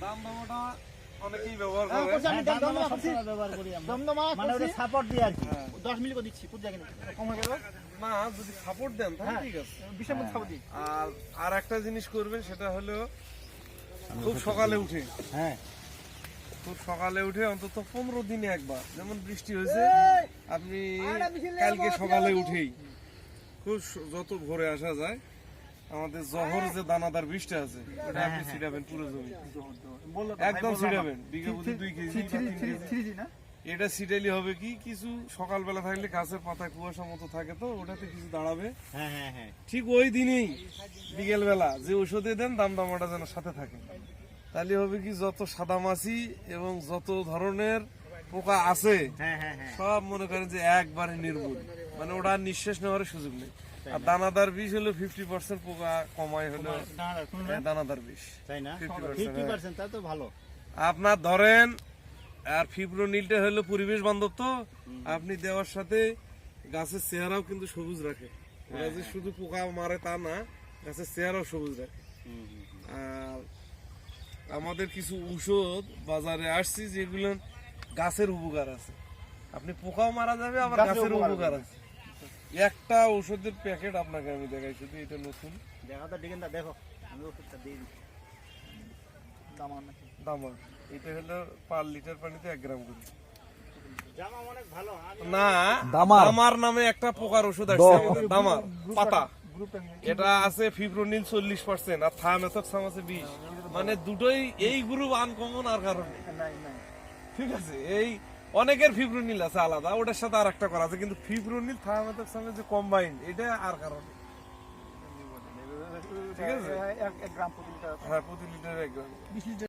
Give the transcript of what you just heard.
দাম দামাটা অনেকেই ব্যবহার হ্যাঁ, করে। আমি দম- করছি। ব্যবহার করি আমরা। দমদমা মানে ওটা সাপোর্ট দিয়ে আর কি। দশ মিনিট করে দিচ্ছি পুজো কিনে কম গেল। না যদি সাপোর্ট দেন তাহলে। ঠিক আছে। বিশের মধ্যে খাব দিই। আর আর একটা জিনিস করবেন সেটা হলো খুব সকালে উঠে। হ্যাঁ। খুব সকালে উঠে অন্তত পনেরো দিনে একবার যেমন বৃষ্টি হয়েছে আপনি কালকে সকালে উঠেই। খুব যত ভোরে আসা যায় আমাদের জহর যে দানাদার বৃষ্টি আছে ওটা আপনি ছিটাবেন পুরো জমি। একদম ছিটাবেন। বিঘা প্রতি দুই কেজি না? এটা সিটালি হবে কি কিছু সকালবেলা থাকলে গাছের পাতা কুয়াশা মতো থাকে তো ওটাতে কিছু দাঁড়াবে। হ্যাঁ হ্যাঁ হ্যাঁ। ঠিক ওই দিনই বিকেল বেলা যে ওষুধে দেন দাম দামাটা যেন সাথে থাকে। তাহলে হবে কি যত সাদা মাছি এবং যত ধরনের পোকা আছে হ্যাঁ হ্যাঁ হ্যাঁ। সব মনে করেন যে একবারে নির্মূল মানে ওটা নিঃশ্বাস নেওয়ার সুযোগ নেই। আর দানাদার বিষ হলো ফিফটি পার্সেন্ট পোকা কমায় হলো না? দানাদার বিষ। তাই না? ফিফটি পার্সেন্ট তা তো ভালো। আপনার ধরেন আর ফিব্রোনিলটা হলো পরিবেশ বান্ধব তো আপনি দেওয়ার সাথে গাছের চেহারাও কিন্তু সবুজ রাখে। ওরা যে শুধু পোকা মারে তা না গাছের চেহারাও সবুজ রাখে। আর আমাদের কিছু ঔষধ বাজারে আসছি যেগুলো গাছের উপকার আছে। আপনি পোকাও মারা যাবে আবার গাছের উপকার আছে। একটা ঔষধের প্যাকেট আপনাকে আমি দেখাই শুধু এটা নতুন। দেখা তো ডিগেন দেখো আমি ওষুধটা দিয়ে দিচ্ছি দামান এটা হলো পার লিটার পানিতে এক গ্রাম করে। জামা অনেক ভালো আমি না দামার। দামার নামে একটা পোকার ওষুধ আসছে দামার পাতা। এটা আছে ফিব্রোনিল চল্লিশ পার্সেন্ট আর থায়ামেথক্সাম আছে বিশ। মানে দুটোই এই গ্রুপ আনকমন আর কারণে। ঠিক আছে এই অনেকের ফিব্রোনিল আছে আলাদা ওটার সাথে আর একটা করা আছে কিন্তু ফিব্রোনিল সঙ্গে যে কম্বাইন এটা আর কারণ ঠিক আছে? এক- এক গ্রাম প্রতি লিটার হ্যাঁ প্রতি লিটার এক গ্রাম বিশ লিটার